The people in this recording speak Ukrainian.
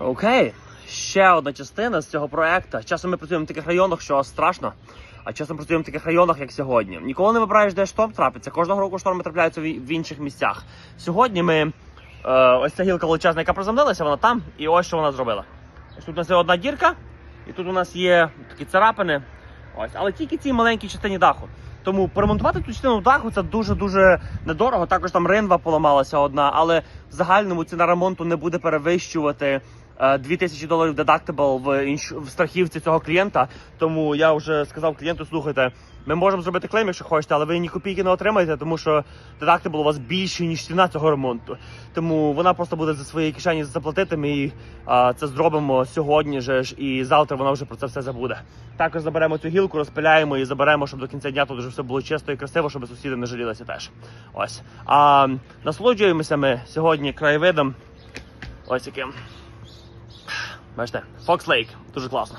Окей, ще одна частина з цього проекту. Часом ми працюємо в таких районах, що страшно. А часом працюємо в таких районах, як сьогодні. Ніколи не вибираєш, де шторм трапиться. Кожного року шторми трапляються в інших місцях. Сьогодні ми е, ось ця гілка величезна, яка приземлилася, вона там, і ось що вона зробила. Ось тут у нас є одна дірка, і тут у нас є такі царапини. Ось, але тільки цій маленькій частині даху. Тому поремонтувати цю частину даху це дуже дуже недорого. Також там ринва поламалася одна, але в загальному ціна ремонту не буде перевищувати. Е, 2000 доларів дедактибл в інш... в страхівці цього клієнта. Тому я вже сказав клієнту: слухайте, ми можемо зробити клейм, якщо хочете, але ви ні копійки не отримаєте, тому що дедактибл у вас більший, ніж ціна цього ремонту. Тому вона просто буде за свої кишені заплатити. Ми їй, а, це зробимо сьогодні же ж, і завтра вона вже про це все забуде. Також заберемо цю гілку, розпиляємо і заберемо, щоб до кінця дня тут вже все було чисто і красиво, щоб сусіди не жалілися теж. Ось. А насолоджуємося ми сьогодні краєвидом. Ось яким. Бачите, Fox Lake. Дуже класно.